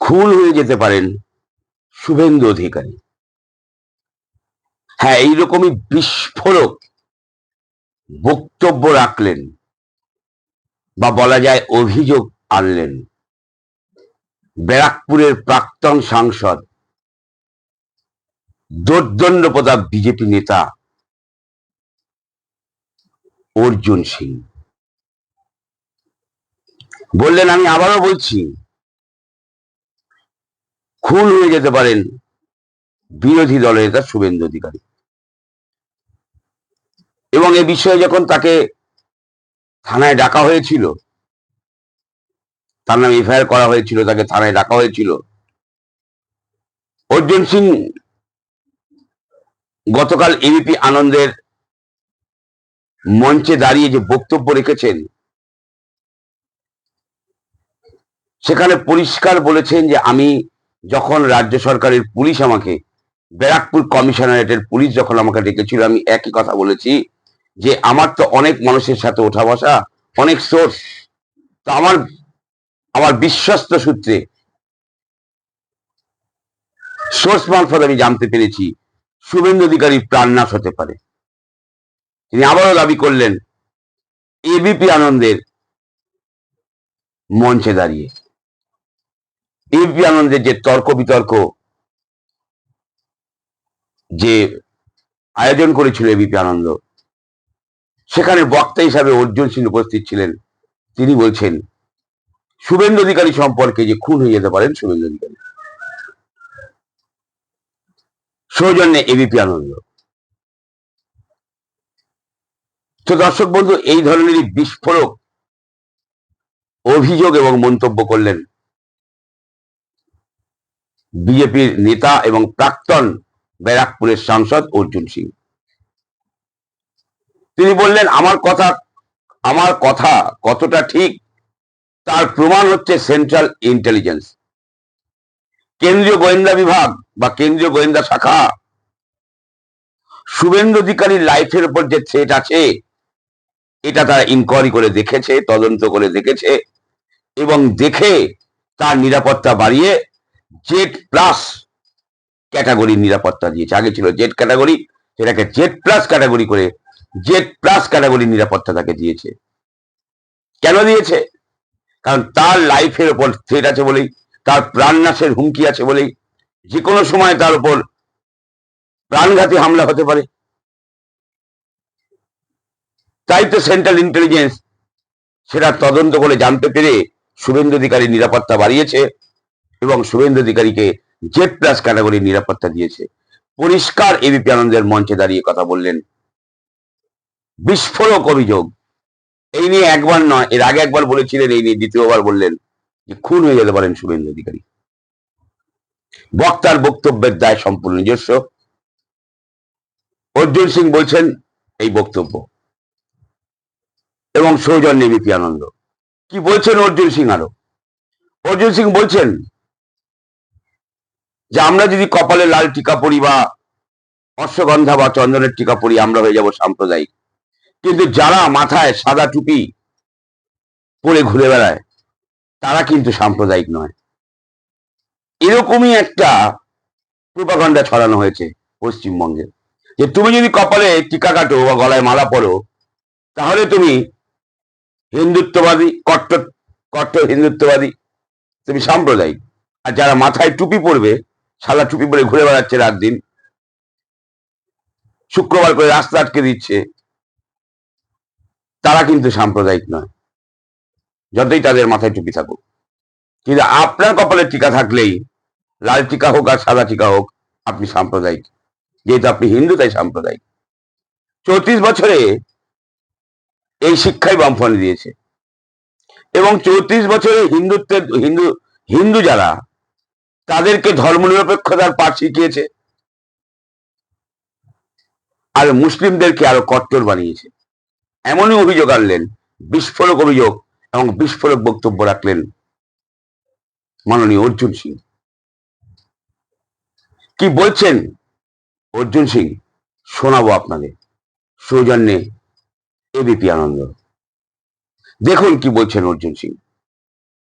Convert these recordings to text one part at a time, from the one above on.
খুন হয়ে যেতে পারেন শুভেন্দু অধিকারী। হ্যাঁ এইরকমই বিস্ফোরক বক্তব্য রাখলেন বা বলা যায় অভিযোগ আনলেন ব্যারাকপুরের প্রাক্তন সাংসদ দোর্দণ্ড প্রতাপ বিজেপি নেতা অর্জুন সিং। বললেন, আমি আবারও বলছি খুন হয়ে যেতে পারেন বিরোধী দলের নেতা শুভেন্দু অধিকারী। এবং এ বিষয়ে যখন তাকে থানায় ডাকা হয়েছিল, তার নাম এফআইআর করা হয়েছিল, তাকে থানায় ডাকা হয়েছিল, অর্জুন সিং গতকাল এবিপি আনন্দের মঞ্চে দাঁড়িয়ে যে বক্তব্য রেখেছেন, সেখানে পরিষ্কার বলেছেন যে আমি যখন রাজ্য সরকারের পুলিশ আমাকে, ব্যারাকপুর কমিশনারেটের পুলিশ যখন আমাকে ডেকেছিল, আমি একই কথা বলেছি যে আমার তো অনেক মানুষের সাথে ওঠা বসা অনেক সোর্স তো আমার আমার বিশ্বস্ত সূত্রে সোর্স মারফত আমি জানতে পেরেছি, শুভেন্দু অধিকারী প্রাণনাশ হতে পারে। তিনি আবারও দাবি করলেন এবিপি আনন্দের মঞ্চে দাঁড়িয়ে। এবিপি আনন্দের যে তর্ক বিতর্ক যে আয়োজন করেছিল এবিপি আনন্দ, সেখানে বক্তা হিসাবে অর্জুন সিং উপস্থিত ছিলেন। তিনি বলছেন, শুভেন্দু অধিকারী সম্পর্কে যে খুন হয়ে যেতে পারেন শুভেন্দু অধিকারী। সৌজন্যে এবিপি আনন্দ। তো দর্শক বন্ধু, এই ধরনেরই বিস্ফোরক অভিযোগ এবং মন্তব্য করলেন বিজেপির নেতা এবং প্রাক্তন ব্যারাকপুরের সাংসদ অর্জুন সিং। তিনি বললেন, আমার কথা আমার কথা কতটা ঠিক, তার প্রমাণ হচ্ছে সেন্ট্রাল ইন্টেলিজেন্স। কেন্দ্রীয় গোয়েন্দা বিভাগ বা কেন্দ্রীয় গোয়েন্দা শাখা, শুভেন্দু অধিকারীর লাইফের উপর যে থ্রেট আছে, এটা তারা ইনকোয়ারি করে দেখেছে, তদন্ত করে দেখেছে এবং দেখে তার নিরাপত্তা বাড়িয়ে জেড প্লাস ক্যাটাগরির নিরাপত্তা দিয়েছে। আগে ছিল জেড ক্যাটাগরি সেটাকে জেড প্লাস ক্যাটাগরি করে জেড প্লাস ক্যাটাগরির নিরাপত্তা তাকে দিয়েছে। কেন দিয়েছে? কারণ তার লাইফের ওপর থ্রেট আছে বলেই, তার প্রাণনাশের হুমকি আছে বলেই যে কোনো সময় তার উপর প্রাণঘাতী হামলা হতে পারে। তাই তো সেন্ট্রাল ইন্টেলিজেন্স সেটা তদন্ত করে জানতে পেরে শুভেন্দু অধিকারী নিরাপত্তা বাড়িয়েছে। এবং শুভেন্দু অধিকারীকে জেড প্লাস ক্যাটাগরির নিরাপত্তা দিয়েছে। পরিষ্কার এবিপি আনন্দের মঞ্চে দাঁড়িয়ে কথা বললেন। বিস্ফোরক অভিযোগ। এই নিয়ে একবার নয়, এর আগে একবার বলেছিলেন, এই নিয়ে দ্বিতীয়বার বললেন যে খুন হয়ে যেতে পারেন শুভেন্দু অধিকারী। বক্তার বক্তব্যের দায় সম্পূর্ণ নিজস্ব। অর্জুন সিং বলছেন, এই বক্তব্য। এবং সৌজন্য বিপি আনন্দ। কি বলছেন অর্জুন সিং আরও? অর্জুন সিং বলছেন যে আমরা যদি কপালে লাল টিকা পরি বা অশ্বগন্ধা বা চন্দনের টিকা পরি আমরা হয়ে যাব সাম্প্রদায়িক। কিন্তু যারা মাথায় সাদা টুপি পরে ঘুরে বেড়ায়, তারা কিন্তু সাম্প্রদায়িক নয়। এরকমই একটা প্রপাগণ্ডা ছড়ানো হয়েছে পশ্চিমবঙ্গে। যে তুমি যদি কপালে টিকা কাটো বা গলায় মালা পরো, তাহলে তুমি হিন্দুত্ববাদী, কট্টর কট্টর হিন্দুত্ববাদী, তুমি সাম্প্রদায়িক। আর যারা মাথায় টুপি পরবে সাদা টুপি পরে ঘুরে বেড়াচ্ছে রাত দিন শুক্রবার করে রাস্তা আটকে দিচ্ছে। তারা কিন্তু সাম্প্রদায়িক নয়। যতই তাদের মাথায় টুপি থাকুক। কিন্তু আপনার কপালে টিকা থাকলেই, লাল টিকা হোক আর সাদা টিকা হোক, আপনি সাম্প্রদায়িক। যেহেতু আপনি হিন্দু, তাই সাম্প্রদায়িক। চৌত্রিশ বছরে এই শিক্ষাই বামফ্রন্ট দিয়েছে। এবং চৌত্রিশ বছরে হিন্দুত্বের, হিন্দু হিন্দু যারা তাদেরকে ধর্মনিরপেক্ষতার পাঠ শিখিয়েছে। আর মুসলিমদেরকে আরও কট্টর বানিয়েছে। এমনই অভিযোগ আনলেন, বিস্ফোরক অভিযোগ এবং বিস্ফোরক বক্তব্য রাখলেন মাননীয় অর্জুন সিং। কি বলছেন অর্জুন সিং? শোনাবো আপনাদের। সৌজন্যে এবিপি আনন্দ। দেখুন কি বলছেন অর্জুন সিং।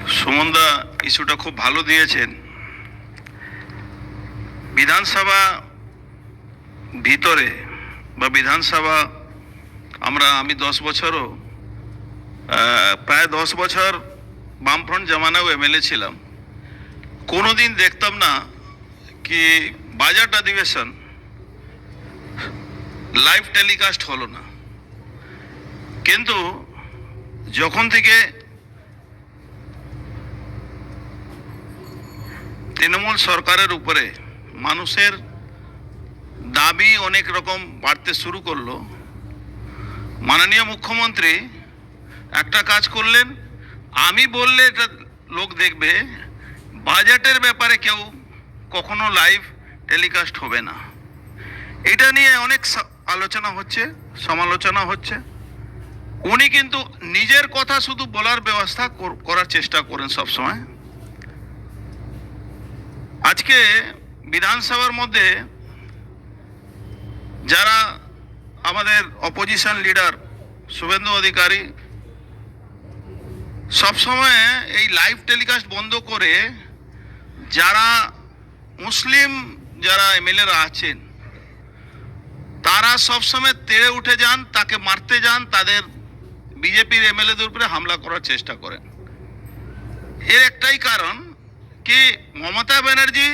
সুমনদা ইস্যুটা খুব ভালো দিয়েছেন। বিধানসভা ভিতরে বা বিধানসভা আমরা, আমি দশ বছরও প্রায় দশ বছর বামফ্রন্ট জামানাও এমএলএ ছিলাম। কোনোদিন দেখতাম না কি বাজেট অধিবেশন লাইভ টেলিকাস্ট হলো না। কিন্তু যখন থেকে তৃণমূল সরকারের উপরে মানুষের দাবি অনেক রকম বাড়তে শুরু করল। মাননীয় মুখ্যমন্ত্রী, একটা কাজ করলেন, আমি বললে এটা লোক দেখবে, বাজেটের ব্যাপারে কেউ কখনো লাইভ টেলিকাস্ট হবে না। এটা নিয়ে অনেক আলোচনা হচ্ছে, সমালোচনা হচ্ছে। উনি কিন্তু নিজের কথা শুধু বলার ব্যবস্থা করার চেষ্টা করেন সবসময়। আজকে বিধানসভার মধ্যে যারা আমাদের অপোজিশন লিডার শুভেন্দু অধিকারী, সবসময় এই লাইভ টেলিকাস্ট বন্ধ করে যারা মুসলিম যারা এমএলএরা আছেন, তারা সবসময় তেড়ে উঠে যান, তাকে মারতে যান, তাদের বিজেপির এমএলএদের উপরে হামলা করার চেষ্টা করেন। এর একটাই কারণ কি মমতা ব্যানার্জি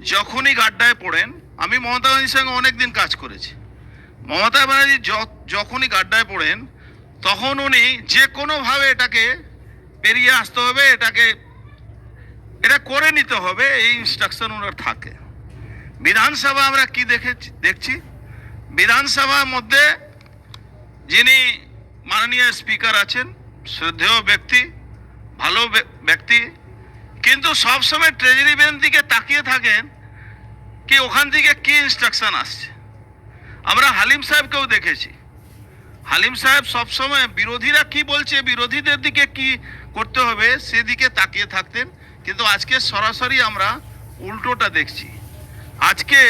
যখনই গাড্ডায় পড়েন, আমি মমতা ব্যানার্জির সঙ্গে অনেকদিন কাজ করেছি। মমতা ব্যানার্জি যখনই গাড্ডায় পড়েন, তখন উনি যে কোনোভাবে এটাকে পেরিয়ে আসতে হবে, এটাকে, এটা করে নিতে হবে, এই ইনস্ট্রাকশন ওনার থাকে। বিধানসভা আমরা কি দেখেছি দেখছি? বিধানসভার মধ্যে যিনি মাননীয় স্পিকার আছেন, শ্রদ্ধেয় ব্যক্তি, ভালো ব্যক্তি কিন্তু সবসময় ট্রেজারি বেঞ্চ দিকে তাকিয়ে থাকেন কি ওখান থেকে কি ইনস্ট্রাকশন আসছে। আমরা হালিম সাহেবকেও দেখেছি। হালিম সাহেব সবসময় বিরোধীরা কি বলছে, বিরোধীদের দিকে কি করতে হবে, সেদিকে তাকিয়ে থাকতেন। কিন্তু আজকে সরাসরি আমরা উল্টোটা দেখছি। আজকে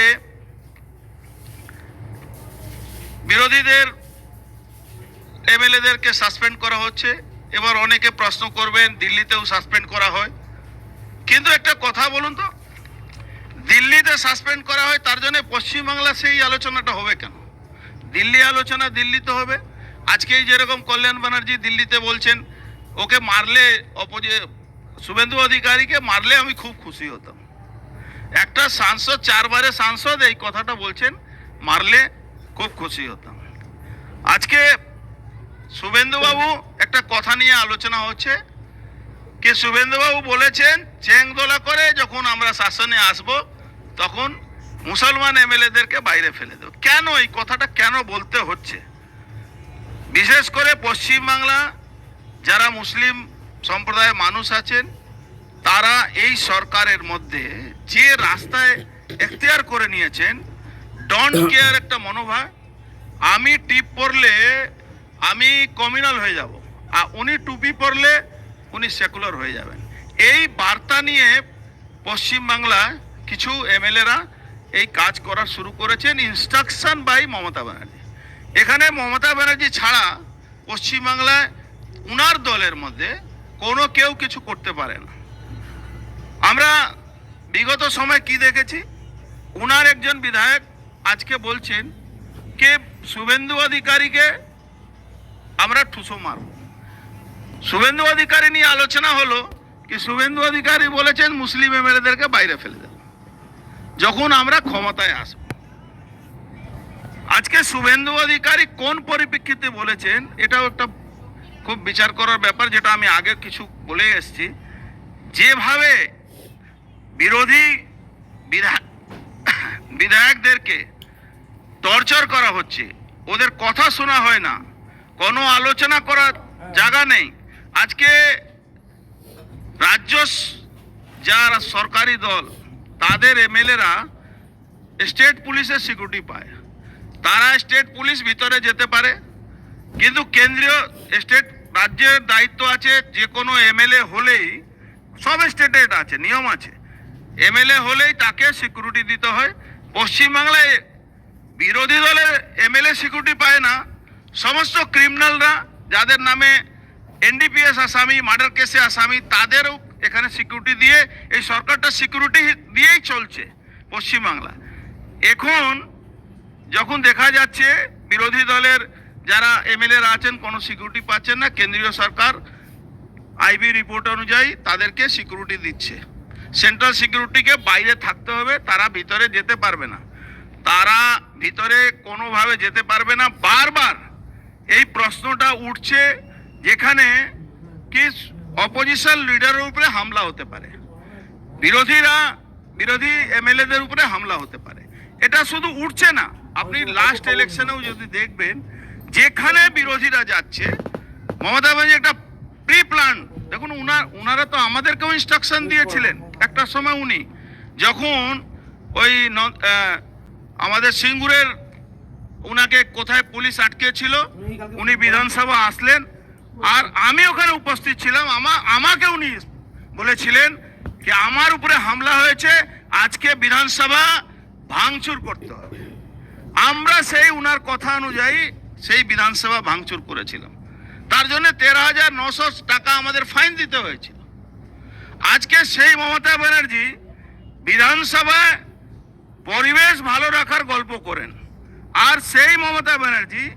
বিরোধীদের এমএলএদেরকে সাসপেন্ড করা হচ্ছে। এবার অনেকে প্রশ্ন করবেন, দিল্লিতেও সাসপেন্ড করা হয়। কিন্তু একটা কথা বলুন তো, দিল্লিতে সাসপেন্ড করা হয়, তার জন্য পশ্চিমবাংলা সেই আলোচনাটা হবে কেন? দিল্লি আলোচনা দিল্লিতে হবে। আজকেই যেরকম কল্যাণ ব্যানার্জি দিল্লিতে বলছেন, ওকে মারলে অপোজি, শুভেন্দু অধিকারীকে মারলে আমি খুব খুশি হতাম। একটা সাংসদ, চারবারে সাংসদ এই কথাটা বলছেন, মারলে খুব খুশি হতাম। আজকে শুভেন্দুবাবু একটা কথা নিয়ে আলোচনা হচ্ছে কি শুভেন্দুবাবু বলেছেন চেংদোলা করে যখন আমরা শাসনে আসব তখন মুসলমান এমএলএদেরকে বাইরে ফেলে দেব। কেন এই কথাটা কেন বলতে হচ্ছে? বিশেষ করে পশ্চিমবাংলা যারা মুসলিম সম্প্রদায়ের মানুষ আছেন তারা এই সরকারের মধ্যে যে রাস্তায় এখতিয়ার করে নিয়েছেন ডন্ট কেয়ার একটা মনোভাব আমি টিপ পরলে আমি কমিউনাল হয়ে যাব। আর উনি টুপি পরলে উনি সেকুলার হয়ে যাবেন। এই বার্তা নিয়ে পশ্চিমবাংলায় কিছু এমএলএরা এই কাজ করা শুরু করেছেন ইনস্ট্রাকশন বাই মমতা ব্যানার্জি। এখানে মমতা ব্যানার্জি ছাড়া পশ্চিমবাংলায় উনার দলের মধ্যে কোনো কেউ কিছু করতে পারে না। আমরা বিগত সময় কি দেখেছি? উনার একজন বিধায়ক আজকে বলছেন, কে শুভেন্দু অধিকারীকে আমরা ঠুসো মারব। শুভেন্দু অধিকারী নিয়ে আলোচনা হলো কি শুভেন্দু অধিকারী বলেছেন মুসলিম এমএলএদেরকে বাইরে ফেলে দেব। যখন আমরা ক্ষমতায় আসব। আজকে শুভেন্দু অধিকারী কোন পরিপ্রেক্ষিতে বলেছেন, এটাও একটা খুব বিচার করার ব্যাপার, যেটা আমি আগে কিছু বলে এসেছি। যেভাবে বিরোধী বিধা- বিধায়কদেরকে টর্চার করা হচ্ছে, ওদের কথা শোনা হয় না, কোনো আলোচনা করার জায়গা নেই। আজকে রাজ্য যারা সরকারি দল, তাদের এমএলএরা স্টেট পুলিশের সিকিউরিটি পায়। তারা স্টেট পুলিশ ভিতরে যেতে পারে, কিন্তু কেন্দ্রীয় স্টেট রাজ্যের দায়িত্ব আছে যে কোনো এমএলএ হলেই, সব স্টেটে এটা আছে, নিয়ম আছে। এমএলএ হলেই তাকে সিকিউরিটি দিতে হয়। পশ্চিমবাংলায় বিরোধী দলের এমএলএ সিকিউরিটি পায় না, সমস্ত ক্রিমিনালরা যাদের নামে এনডিপিএস আসামি, মার্ডার কেসে আসামি, তাদেরও এখানে সিকিউরিটি দিয়ে এই সরকারটা সিকিউরিটি দিয়েই চলছে পশ্চিমবাংলা। এখন যখন দেখা যাচ্ছে বিরোধী দলের যারা এমএলএ আছেন, কোনো সিকিউরিটি পাচ্ছেন না, কেন্দ্রীয় সরকার আইবি রিপোর্ট অনুযায়ী তাদেরকে সিকিউরিটি দিচ্ছে। সেন্ট্রাল সিকিউরিটিকে বাইরে থাকতে হবে, তারা ভিতরে যেতে পারবে না। তারা ভিতরে কোনোভাবে যেতে পারবে না। বারবার এই প্রশ্নটা উঠছে যেখানে কি অপোজিশন লিডারের উপরে হামলা হতে পারে। বিরোধীরা, বিরোধী এমএলএদের উপরে হামলা হতে পারে। এটা শুধু উঠছে না, আপনি লাস্ট ইলেকশনেও যদি দেখবেন, যেখানে বিরোধীরা যাচ্ছে, মমতা ব্যানার্জি একটা প্রি প্ল্যান দেখুন উনার, উনারা তো আমাদেরকেও ইনস্ট্রাকশন দিয়েছিলেন, একটা সময় উনি, যখন ওই আমাদের সিঙ্গুরের উনাকে কোথায় পুলিশ আটকেছিল, উনি বিধানসভা আসলেন আর আমি ওখানে উপস্থিত ছিলাম, আমা আমাকে উনি বলেছিলেন যে আমার উপরে হামলা হয়েছে, আজকে বিধানসভা ভাঙচুর করতে হবে। আমরা সেই উনার কথা অনুযায়ী সেই বিধানসভা ভাঙচুর করেছিলাম। তার জন্য তেরো হাজার নশো টাকা আমাদের ফাইন দিতে হয়েছিল। আজকে সেই মমতা ব্যানার্জি বিধানসভায় পরিবেশ ভালো রাখার গল্প করেন। আর সেই মমতা ব্যানার্জি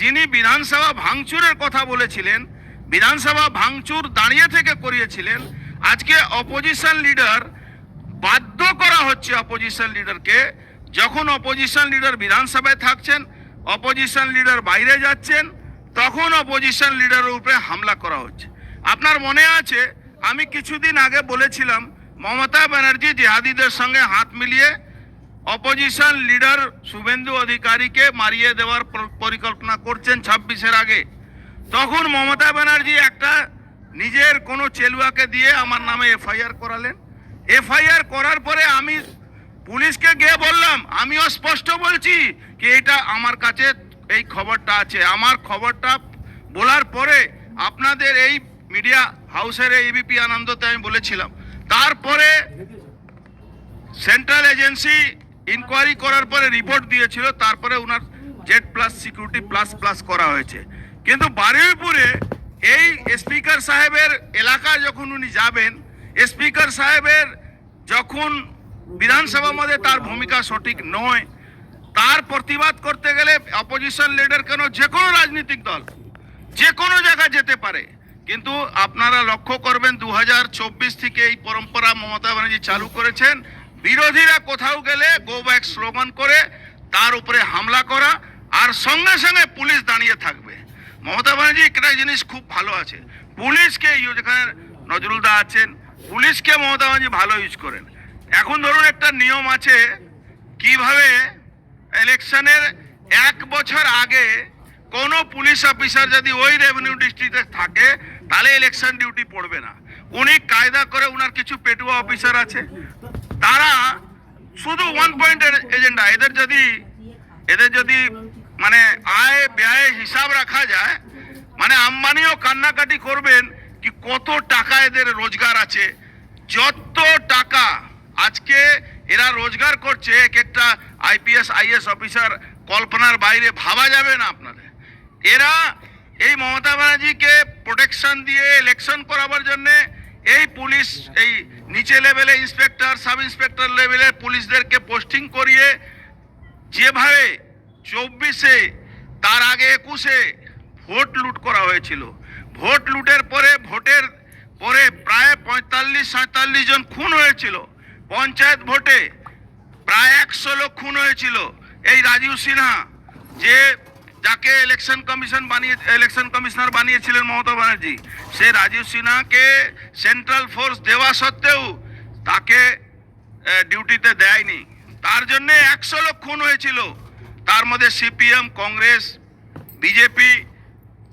যিনি বিধানসভা ভাঙচুরের কথা বলেছিলেন, বিধানসভা ভাঙচুর দাঁড়িয়ে থেকে করিয়েছিলেন, আজকে অপোজিশন লিডার বাধ্য করা হচ্ছে অপোজিশন লিডারকে যখন অপোজিশন লিডার বিধানসভায় থাকছেন অপোজিশন লিডার বাইরে যাচ্ছেন, তখন অপোজিশন লিডারের উপরে হামলা করা হচ্ছে। আপনার মনে আছে, আমি কিছুদিন আগে বলেছিলাম, মমতা ব্যানার্জি জেহাদিদের সঙ্গে হাত মিলিয়ে অপোজিশন লিডার শুভেন্দু অধিকারীকে মারিয়ে দেওয়ার পরিকল্পনা করছেন ছাব্বিশের আগে। তখন মমতা ব্যানার্জি একটা নিজের কোনো চেলুয়াকে দিয়ে আমার নামে এফআইআর করালেন। এফআইআর করার পরে আমি পুলিশকে গিয়ে বললাম, আমিও স্পষ্ট বলছি কি এটা আমার কাছে এই খবরটা আছে। আমার খবরটা বলার পরে আপনাদের এই মিডিয়া হাউসের এবিপি আনন্দতে আমি বলেছিলাম। তারপরে সেন্ট্রাল এজেন্সি ইনকোয়ারি করার পরে রিপোর্ট দিয়েছিল, তারপরে ওনার Z plus security plus plus করা হয়েছে। কিন্তু বারুইপুরে এই স্পিকার সাহেবের এলাকায় যখন উনি যাবেন স্পিকার সাহেবের যখন বিধানসভা মধ্যে তার ভূমিকা সঠিক নয়, তার প্রতিবাদ করতে গেলে অপোজিশন লিডার কেন যে কোনো রাজনৈতিক দল, যে কোনো জায়গায় যেতে পারে। কিন্তু আপনারা লক্ষ্য করবেন দু হাজার চব্বিশ থেকে এই পরম্পরা মমতা ব্যানার্জি চালু করেছেন বিরোধীরা কোথাও গেলে গো ব্যাক স্লোগান করে, তার উপরে হামলা করা, আর সঙ্গে সঙ্গে পুলিশ দাঁড়িয়ে থাকবে। মমতা ব্যানার্জি, একটা জিনিস খুব ভালো আছে। পুলিশকে যেখানে নজরুল দা আছেন, পুলিশকে মমতা ব্যানার্জি ভালো ইউজ করেন। এখন ধরুন একটা নিয়ম আছে, কীভাবে ইলেকশনের এক বছর আগে কোনো পুলিশ অফিসার যদি ওই রেভিনিউ ডিস্ট্রিক্টে থাকে, তাহলে ইলেকশন ডিউটি পড়বে না। উনি কায়দা করে উনার কিছু পেটুয়া অফিসার আছে। তারা শুধু ওয়ান পয়েন্টের এজেন্ডা এদের যদি এদের যদি মানে আয় ব্যয় হিসাব রাখা যায় মানে আম্বানিও কান্নাকাটি করবেন কি কত টাকা এদের রোজগার আছে, যত টাকা আজকে এরা রোজগার করছে, এক একটা আইপিএস আইএস অফিসার কল্পনার বাইরে ভাবা যাবে না আপনাদের। এরা এই মমতা ব্যানার্জিকে প্রোটেকশন দিয়ে ইলেকশন করাবার জন্য এই পুলিশ, এই নিচে লেভেলে ইন্সপেক্টর, সাব ইন্সপেক্টর লেভেলে পুলিশদেরকে পোস্টিং করিয়ে যেভাবে চব্বিশে, তার আগে একুশে ভোট লুট করা হয়েছিল। ভোট লুটের পরে, ভোটের পরে প্রায় পঁয়তাল্লিশ সাঁতাল্লিশ জন খুন হয়েছিল। পঞ্চায়েত ভোটে প্রায় একশো লোক খুন হয়েছিল। এই রাজীব সিনহা যে যাকে ইলেকশন কমিশন বানিয়ে ইলেকশন কমিশনার বানিয়েছিলেন মমতা ব্যানার্জি, সে রাজীব সিনহাকে সেন্ট্রাল ফোর্স দেওয়া সত্ত্বেও তাকে ডিউটিতে দেয়নি। তার জন্য একশো লোক খুন হয়েছিল। তার মধ্যে সিপিএম কংগ্রেস বিজেপি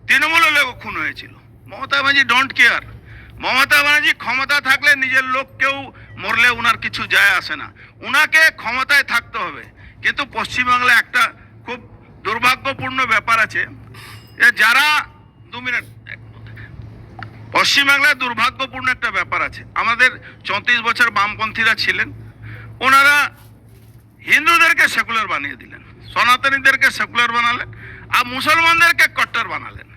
তৃণমূলের লোক খুন হয়েছিল। মমতা ব্যানার্জি ডোন্ট কেয়ার মমতা ব্যানার্জি ক্ষমতা থাকলে নিজের লোককেও মরলে উনার কিছু যায় আসে না। উনাকে ক্ষমতায় থাকতে হবে। কিন্তু পশ্চিমবাংলায় একটা দুর্ভাগ্যপূর্ণ ব্যাপার আছে। যে যারা, দু মিনিট পশ্চিমবাংলায় দুর্ভাগ্যপূর্ণ একটা ব্যাপার আছে। আমাদের চৌত্রিশ বছর বামপন্থীরা ছিলেন। ওনারা হিন্দুদেরকে সেকুলার বানিয়ে দিলেন, সনাতনীদেরকে সেকুলার বানালেন, আর মুসলমানদেরকে কট্টর বানালেন।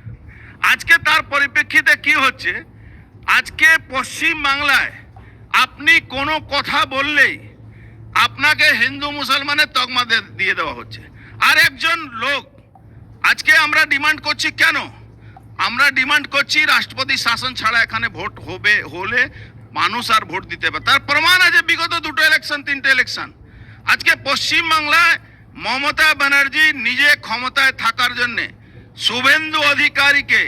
আজকে তার পরিপ্রেক্ষিতে কি হচ্ছে, আজকে পশ্চিম বাংলায় আপনি কোনো কথা বললেই আপনাকে হিন্দু মুসলমানের তকমা দিয়ে দেওয়া হচ্ছে। আর একজন লোক। আজকে আমরা ডিমান্ড করছি কেন? আমরা ডিমান্ড করছি রাষ্ট্রপতি শাসন ছাড়া এখানে ভোট হবে, হলে মানুষ আর ভোট দিতে পারে তার প্রমাণ আছে বিগত দুটো ইলেকশন তিনটে ইলেকশন আজকে পশ্চিম বাংলায় মমতা ব্যানার্জি নিজে ক্ষমতায় থাকার জন্যে শুভেন্দু অধিকারীকে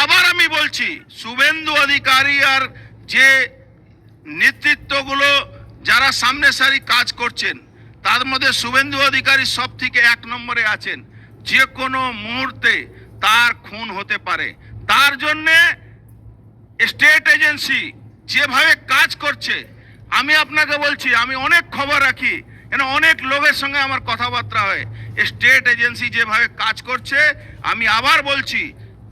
আবার আমি বলছি, শুভেন্দু অধিকারী আর যে নেতৃত্বগুলো যারা সামনে সারি কাজ করছেন তার মধ্যে শুভেন্দু অধিকারী সব থেকে এক নম্বরে আছেন। যে কোনো মুহূর্তে তার খুন হতে পারে। তার জন্যে স্টেট এজেন্সি যেভাবে কাজ করছে, আমি আপনাকে বলছি, আমি অনেক খবর রাখি, কেন অনেক লোকের সঙ্গে আমার কথাবার্তা হয়। স্টেট এজেন্সি যেভাবে কাজ করছে, আমি আবার বলছি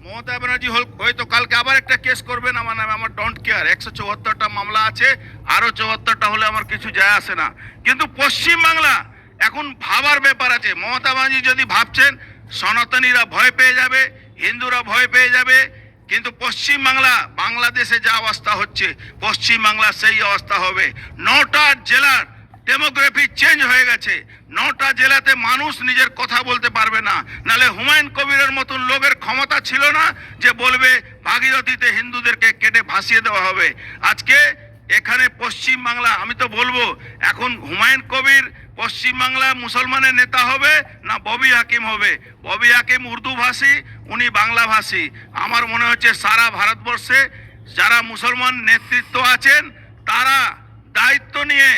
মমতা ব্যানার্জি হয়তো কালকে আবার একটা কেস করবেন। আমার নামে, আমার ডোন্ট কেয়ার একশো চুয়াত্তরটা মামলা আছে আরও চুয়াত্তরটা হলে আমার কিছু যায় আসে না। কিন্তু পশ্চিম বাংলা এখন ভাবার ব্যাপার আছে। মমতা ব্যানার্জি যদি ভাবছেন, সনাতনীরা ভয় পেয়ে যাবে, হিন্দুরা ভয় পেয়ে যাবে, কিন্তু পশ্চিম বাংলা বাংলাদেশে যা অবস্থা হচ্ছে পশ্চিম বাংলা সেই অবস্থা হবে। নটা জেলার ডেমোগ্রাফি চেঞ্জ হয়ে গেছে। নটা জেলাতে মানুষ নিজের কথা বলতে পারবে না। নালে হুমায়ুন কবিরের মতন লোকের ক্ষমতা ছিল না যে বলবে, ভাগীরথীতে হিন্দুদেরকে কেটে ভাসিয়ে দেওয়া হবে। আজকে এখানে পশ্চিম বাংলা, আমি তো বলব, এখন হুমায়ুন কবির পশ্চিম বাংলা মুসলমানের নেতা হবে না ববি হাকিম হবে? ববি হাকিম উর্দু ভাষী উনি বাংলা ভাষী আমার মনে হচ্ছে সারা ভারতবর্ষে যারা মুসলমান নেতৃত্ব আছেন, তারা দায়িত্ব নিয়ে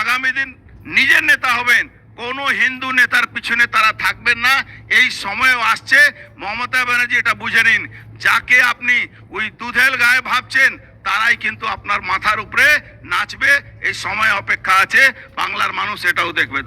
আগামী দিন নিজের নেতা হবেন। কোন হিন্দু নেতার পিছনে তারা থাকবেন না। এই সময়ও আসছে। মমতা ব্যানার্জি এটা বুঝে নিন। যাকে আপনি ওই দুধেল গায়ে ভাবছেন, তারাই কিন্তু আপনার মাথার উপরে নাচবে। এই সময় অপেক্ষা আছে। বাংলার মানুষ এটাও দেখবে।